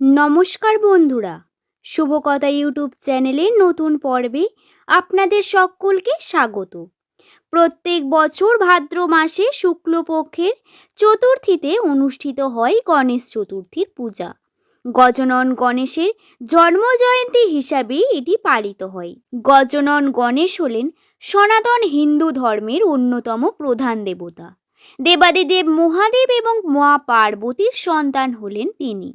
নমস্কার বন্ধুরা। শুভকথা ইউটিউব চ্যানেলের নতুন পর্বে আপনাদের সকলকে স্বাগত। প্রত্যেক বছর ভাদ্র মাসে শুক্লপক্ষের চতুর্থীতে অনুষ্ঠিত হয় গণেশ চতুর্থীর পূজা। গজনন গণেশের জন্মজয়ন্তী হিসাবে এটি পালিত হয়। গজনন গণেশ হলেন সনাতন হিন্দু ধর্মের অন্যতম প্রধান দেবতা। দেবাদিদেব মহাদেব এবং মা পার্বতীর সন্তান হলেন তিনি।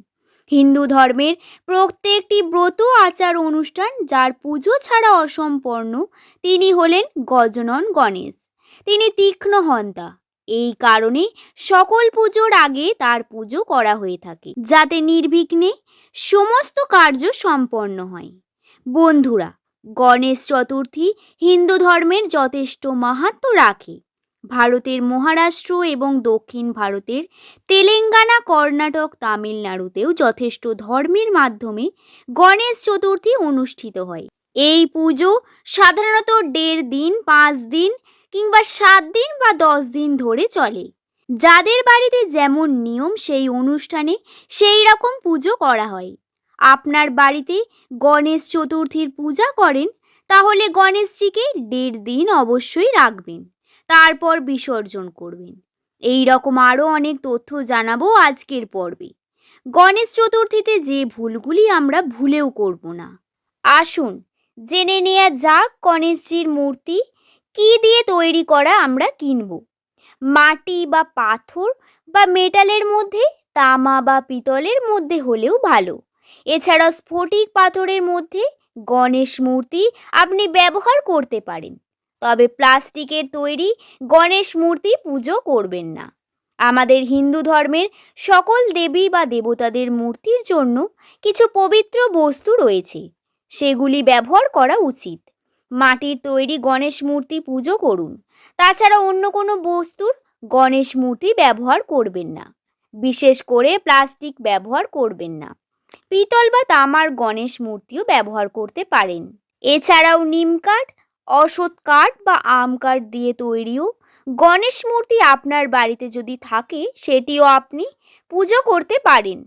হিন্দু ধর্মের প্রত্যেকটি ব্রত আচার অনুষ্ঠান যার পুজো ছাড়া অসম্পন্ন তিনি হলেন গজনন গণেশ। তিনি তীক্ষ্ণ হন্তা এই কারণে সকল পুজোর আগে তার পুজো করা হয়ে থাকে, যাতে নির্বিঘ্নে সমস্ত কার্য সম্পন্ন হয়। বন্ধুরা, গণেশ চতুর্থী হিন্দু ধর্মের যথেষ্ট মাহাত্ম্য রাখে। ভারতের মহারাষ্ট্র এবং দক্ষিণ ভারতের তেলেঙ্গানা, কর্ণাটক, তামিলনাড়ুতেও যথেষ্ট ধর্মের মাধ্যমে গণেশ চতুর্থী অনুষ্ঠিত হয়। এই পুজো সাধারণত দেড় দিন, পাঁচ দিন কিংবা সাত দিন বা দশ দিন ধরে চলে। যাদের বাড়িতে যেমন নিয়ম সেই অনুষ্ঠানে সেই রকম পুজো করা হয়। আপনার বাড়িতে গণেশ চতুর্থীর পূজা করেন, তাহলে গণেশজিকে দেড় দিন অবশ্যই রাখবেন। তারপর বিসর্জন করবেন। এই রকম আরও অনেক তথ্য জানাব আজকের পর্বে। গণেশ চতুর্থীতে যে ভুলগুলি আমরা ভুলেও করব না। আসুন, জেনে নেওয়া যাক গণেশজির মূর্তি কি দিয়ে তৈরি করা আমরা কিনব। মাটি বা পাথর বা মেটালের মধ্যে, তামা বা পিতলের মধ্যে হলেও ভালো। এছাড়া স্ফটিক পাথরের মধ্যে গণেশ মূর্তি আপনি ব্যবহার করতে পারেন। তবে প্লাস্টিকের তৈরি গণেশ মূর্তি পুজো করবেন না। আমাদের হিন্দু ধর্মের সকল দেবী বা দেবতাদের মূর্তির জন্য কিছু পবিত্র বস্তু রয়েছে। সেগুলি ব্যবহার করা উচিত। মাটির তৈরি গণেশ মূর্তি পুজো করুন। তাছাড়া অন্য কোনো বস্তুর গণেশ মূর্তি ব্যবহার করবেন না। বিশেষ করে প্লাস্টিক ব্যবহার করবেন না। পিতল বা তামার গণেশ মূর্তিও ব্যবহার করতে পারেন। এছাড়াও নিম কাঠ অসৎ কাঠ বা আম কাঠ দিয়ে তৈরিও। গণেশ মূর্তি আপনার বাড়িতে যদি থাকে, সেটিও আপনি পুজো করতে পারেন।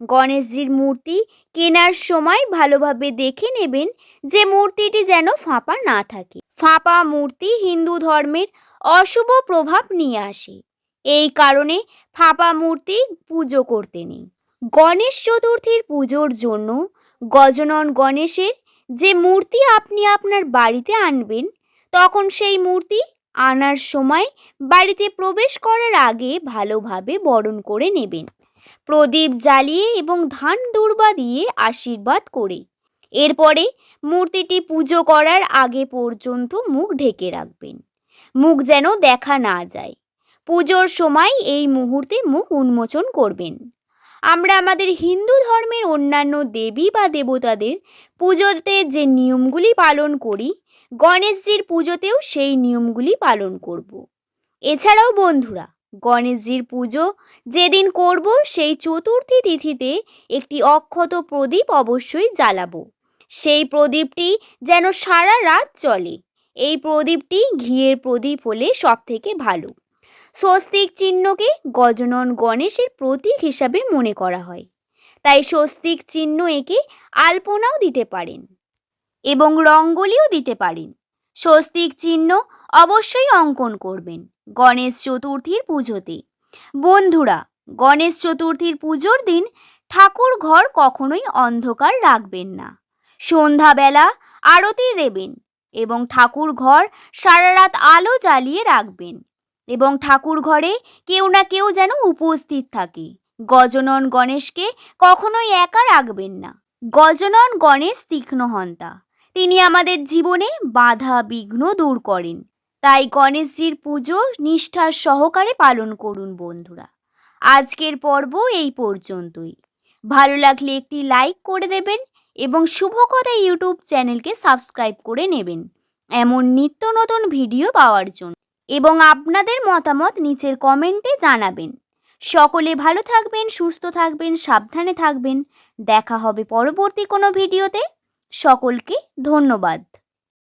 গণেশজির মূর্তি কেনার সময় ভালোভাবে দেখে নেবেন যে মূর্তিটি যেন ফাঁপা না থাকে। ফাঁপা মূর্তি হিন্দু ধর্মের অশুভ প্রভাব নিয়ে আসে। এই কারণে ফাঁপা মূর্তি পুজো করতে নেই। গণেশ চতুর্থীর পুজোর জন্য গজনন গণেশের যে মূর্তি আপনি আপনার বাড়িতে আনবেন, তখন সেই মূর্তি আনার সময় বাড়িতে প্রবেশ করার আগে ভালোভাবে বরণ করে নেবেন। প্রদীপ জ্বালিয়ে এবং ধান দুর্বা দিয়ে আশীর্বাদ করে। এরপরে মূর্তিটি পুজো করার আগে পর্যন্ত মুখ ঢেকে রাখবেন। মুখ যেন দেখা না যায়। পুজোর সময় এই মুহূর্তে মুখ উন্মোচন করবেন। আমরা আমাদের হিন্দু ধর্মের অন্যান্য দেবী বা দেবতাদের পুজোতে যে নিয়মগুলি পালন করি, গণেশজির পুজোতেও সেই নিয়মগুলি পালন করব। এছাড়াও বন্ধুরা, গণেশজির পুজো যেদিন করব, সেই চতুর্থী তিথিতে একটি অক্ষত প্রদীপ অবশ্যই জ্বালাবো। সেই প্রদীপটি যেন সারা রাত চলে এই প্রদীপটি ঘিয়ের প্রদীপ হলে সব থেকে ভালো। স্বস্তিক চিহ্নকে গজনন গণেশের প্রতীক হিসাবে মনে করা হয়। তাই স্বস্তিক চিহ্ন একে আলপনাও দিতে পারেন এবং রঙ্গলিও দিতে পারেন। স্বস্তিক চিহ্ন অবশ্যই অঙ্কন করবেন গণেশ চতুর্থীর পুজোতে। বন্ধুরা, গণেশ চতুর্থীর পুজোর দিন ঠাকুর ঘর কখনোই অন্ধকার রাখবেন না। সন্ধ্যাবেলা আরতি দেবেন এবং ঠাকুর ঘর সারা রাত আলো জ্বালিয়ে রাখবেন। এবং ঠাকুর ঘরে কেউ না কেউ যেন উপস্থিত থাকে। গজনন গণেশকে কখনোই একা রাখবেন না। গজনন গণেশ তীক্ষ্ণ হন্তা তিনি আমাদের জীবনে বাধা বিঘ্ন দূর করেন। তাই গণেশজির পুজো নিষ্ঠার সহকারে পালন করুন বন্ধুরা। আজকের পর্ব এই পর্যন্তই। ভালো লাগলে একটি লাইক করে দেবেন এবং শুভকথা ইউটিউব চ্যানেলকে সাবস্ক্রাইব করে নেবেন। এমন নিত্য নতুন ভিডিও পাওয়ার জন্য। এবং আপনাদের মতামত নিচের কমেন্টে জানাবেন। সকলে ভালো থাকবেন, সুস্থ থাকবেন, সাবধানে থাকবেন। দেখা হবে পরবর্তী কোনো ভিডিওতে। সকলকে ধন্যবাদ।